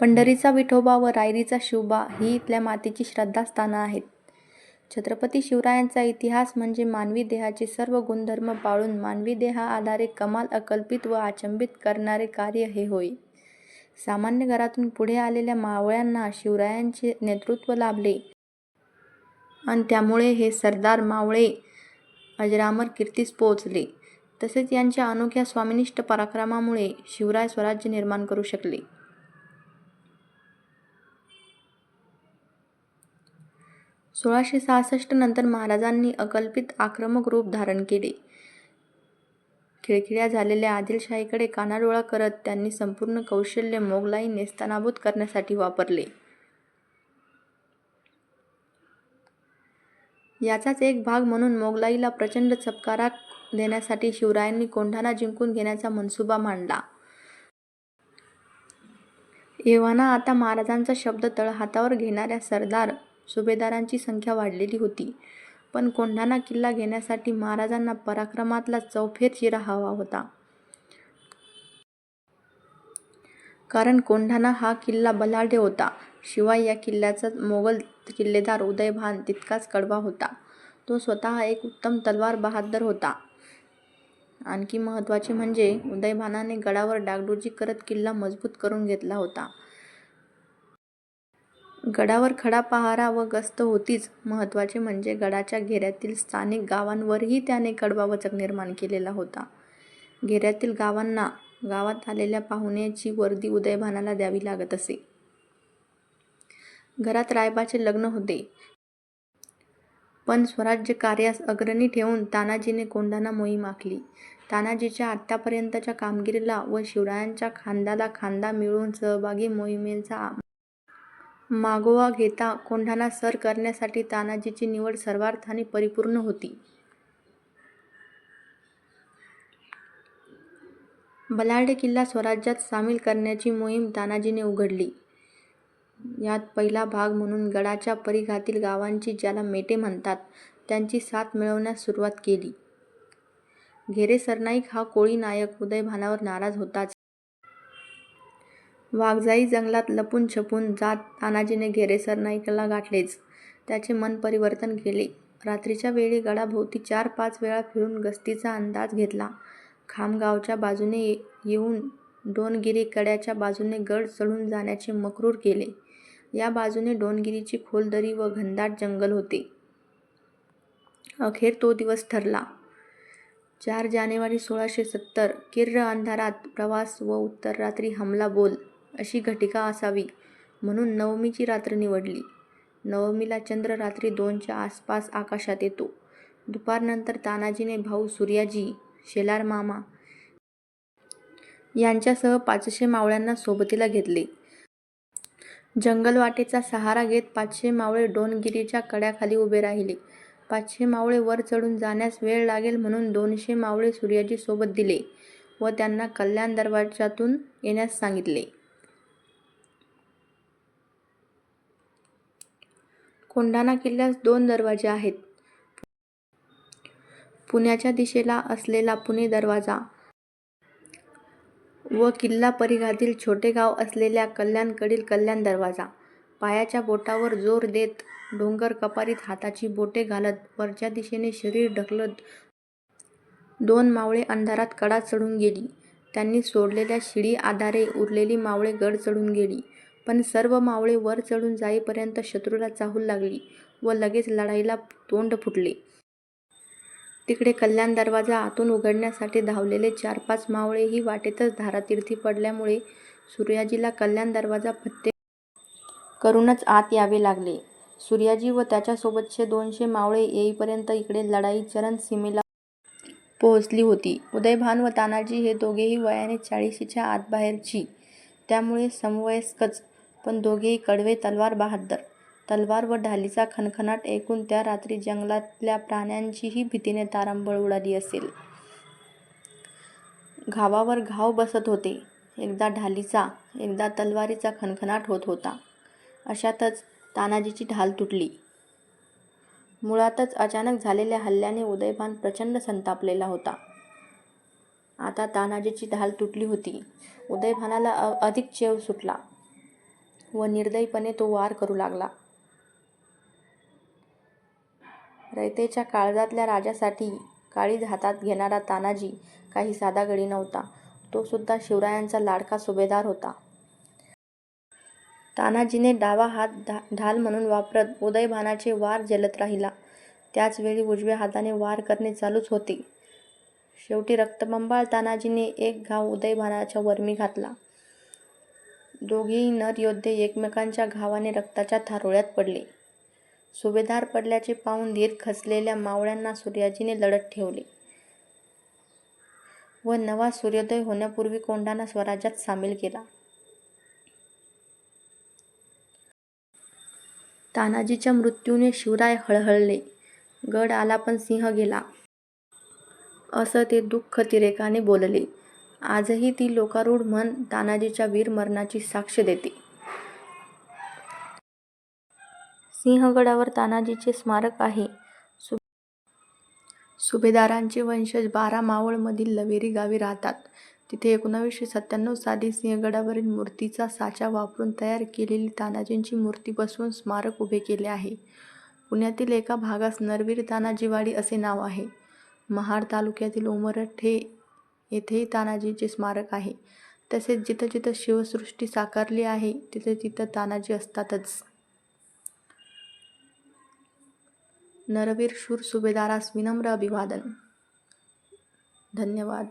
पंढरीचा विठोबा व रायरीचा शिवबा ही इथल्या मातीची श्रद्धास्थानं आहेत. छत्रपती शिवरायांचा इतिहास म्हणजे मानवी देहाचे सर्व गुणधर्म पाळून मानवी देहा आधारे कमाल अकल्पित व अचंबित करणारे कार्य हे होय. सामान्य घरातून पुढे आलेल्या मावळ्यांना शिवरायांचे नेतृत्व लाभले आणि त्यामुळे हे सरदार मावळे अजरामर कीर्तीस पोहोचले तसेच यांच्या अनोख्या स्वामिनिष्ठ पराक्रमामुळे शिवराय स्वराज्य निर्माण करू शकले. सोळाशे सहासष्ट नंतर महाराजांनी अकल्पित आक्रमक रूप धारण केले. खिळखिळ्या झालेल्या आदिलशाहीकडे कानाडोळा करत त्यांनी संपूर्ण कौशल्य मोगलाई नेस्तनाबूत करण्यासाठी वापरले. याचाच एक भाग म्हणून मोगलाईला प्रचंड चपकारा देण्यासाठी शिवरायांनी कोंढाणा जिंकून घेण्याचा मनसुबा मांडला. एव्हाना आता महाराजांचा शब्द तळहातावर घेणाऱ्या सरदार, सुभेदारांची संख्या वाढलेली होती. पण कोंढाणा किल्ला घेण्यासाठी महाराजांना पराक्रमातला चौफेर चिरा हवा होता. कारण कोंढाणा हा किल्ला बलाढ्य होता. शिवाय या किल्ल्याचा मोगल किल्लेदार उदयभान तितकाच कडवा होता. तो स्वतः एक उत्तम तलवार बहादर होता. आणखी महत्त्वाचे म्हणजे उदयभानाने गडावर डागडुजी करत किल्ला मजबूत करून घेतला होता. गडावर खडा पहारा व गस्त होतीच. महत्त्वाचे म्हणजे गडाच्या घेऱ्यातील स्थानिक गावांवरही त्याने कडवा वचक निर्माण केलेला होता. घेऱ्यातील गावांना गावात आलेल्या पाहुण्याची वर्दी उदयभानाला द्यावी लागत असे. घरात रायबाचे लग्न होते. पण स्वराज्य कार्यास अग्रणी ठेवून तानाजीने कोंढाणा मोहीम आखली. तानाजीच्या आत्तापर्यंतच्या कामगिरीला व शिवरायांच्या खांद्याला खांदा मिळवून सहभागी मोहिमेचा मागोवा घेता कोंढाणा सर करण्यासाठी तानाजीची निवड सर्वार्थाने परिपूर्ण होती. बलाढ्य किल्ला स्वराज्यात सामील करण्याची मोहीम तानाजीने उघडली. यात पहिला भाग म्हणून गडाच्या परिघातील गावांची, ज्याला मेटे म्हणतात, त्यांची साथ मिळवण्यास सुरुवात केली. घेरे सरनाईक हा कोळी नायक उदयभानावर नाराज होताच. वाघजाई जंगलात लपून छपून जात तानाजीने घेरे सरनाईकाला गाठलेच. त्याचे मन परिवर्तन केले. रात्रीच्या वेळी गडाभोवती चार पाच वेळा फिरून गस्तीचा अंदाज घेतला. खामगावच्या बाजूने येऊन डोणगिरी कड्याच्या बाजूने गड चढून जाण्याचे मक्रूर केले. या बाजूने डोणगिरीची खोल दरी व घनदाट जंगल होते. अखेर तो दिवस ठरला. चार जानेवारी सोळाशे सत्तर किर्र अंधारात प्रवास व उत्तर रात्री हमला बोल अशी घटिका असावी म्हणून नवमीची रात्र निवडली. नवमीला चंद्र रात्री दोनच्या आसपास आकाशात येतो. दुपारनंतर तानाजीने भाऊ सूर्याजी, शेलार मामा यांच्यासह पाचशे मावळ्यांना सोबतीला घेतले. जंगलवाटेचा सहारा घेत पाचशे मावळे डोनगिरीच्या कड्याखाली उभे राहिले. पाचशे मावळे वर चढून जाण्यास वेळ लागेल म्हणून दोनशे मावळे सूर्याजी सोबत दिले व त्यांना कल्याण दरवाजातून येण्यास सांगितले. कोंढाणा किल्ल्यास दोन दरवाजे आहेत. पुण्याच्या दिशेला असलेला पुणे दरवाजा व किल्ला परिघातील छोटे गाव असलेल्या कल्याणकडील कल्याण दरवाजा. पायाच्या बोटावर जोर देत, डोंगरकपारीत हाताची बोटे घालत वरच्या दिशेने शरीर ढकलत दोन मावळे अंधारात कडा चढून गेली. त्यांनी सोडलेल्या शिडी आधारे उरलेली मावळे गड चढून गेली. पण सर्व मावळे वर चढून जाईपर्यंत शत्रूला चाहूल लागली व लगेच लढाईला तोंड फुटले. तिकडे कल्याण दरवाजा आतून उघडण्यासाठी धावलेले चार पाच मावळेही वाटेतच धारातीर्थी पडल्यामुळे सूर्याजीला कल्याण दरवाजा फत्ते करूनच आत यावे लागले. सूर्याजी व त्याच्यासोबतचे दोनशे मावळे येईपर्यंत इकडे लढाई चरण सीमेला पोहोचली होती. उदयभान व तानाजी हे दोघेही वयाने चाळिशीच्या आतबाहेरची, त्यामुळे समवयस्कच, पण दोघेही कडवे तलवार बहाद्दर. तलवार व ढालीचा खणखणाट ऐकून त्या रात्री जंगलातल्या प्राण्यांचीही भीतीने तारांबळ उडाली असेल. घावावर घाव बसत होते. एकदा ढालीचा, एकदा तलवारीचा खणखणाट होत होता. अशातच तानाजीची ढाल तुटली. मुळातच अचानक झालेल्या हल्ल्याने उदयभान प्रचंड संतापलेला होता. आता तानाजीची ढाल तुटली होती. उदयभानाला अधिक चेव सुटला. व निर्दयीपणे तो वार करू लागला. रयतेच्या काळजातल्या राजासाठी काळीज हातात घेणारा तानाजी काही साधा गडी नव्हता. तो सुद्धा शिवरायांचा लाडका सुभेदार होता. तानाजीने डावा हात ढाल म्हणून वापरत उदयभानाचे वार झेलत राहिला. त्याचवेळी उजव्या हाताने वार करणे चालूच होते. शेवटी रक्तबंबाळ तानाजीने एक घाव उदयभानाच्या वर्मी घातला. दोघेही नरयोद्धे एकमेकांच्या घावाने रक्ताच्या थारोळ्यात पडले. सुभेदार पडल्याचे पाहून धीर खचलेल्या मावळ्यांना सूर्याजीने लढत ठेवले व नवा सूर्योदय होण्यापूर्वी कोंढाणा स्वराज्यात सामील केला. तानाजीच्या मृत्यूने शिवराय हळहळले. गड आला पण सिंह गेला, असं ते दुःख तिरेकाने बोलले. आजही ती लोकारूढ म्हण तानाजीच्या वीरमरणाची साक्ष देते. सिंहगडावर तानाजीचे स्मारक आहे. सुभेदारांचे वंशज बारा मावळमधील लवेरी गावी राहतात. तिथे एकोणावीसशे सत्त्याण्णव साली सिंहगडावरील मूर्तीचा साचा वापरून तयार केलेली तानाजींची मूर्ती बसवून स्मारक उभे केले आहे. पुण्यातील एका भागास नरवीर तानाजीवाडी असे नाव आहे. महाड तालुक्यातील उमरठ हे येथेही तानाजीचे स्मारक आहे. तसेच जिथं जिथं शिवसृष्टी साकारली आहे तिथं तिथं तानाजी असतातच. नरवीर शूर सुभेदारास विनम्र अभिवादन. धन्यवाद.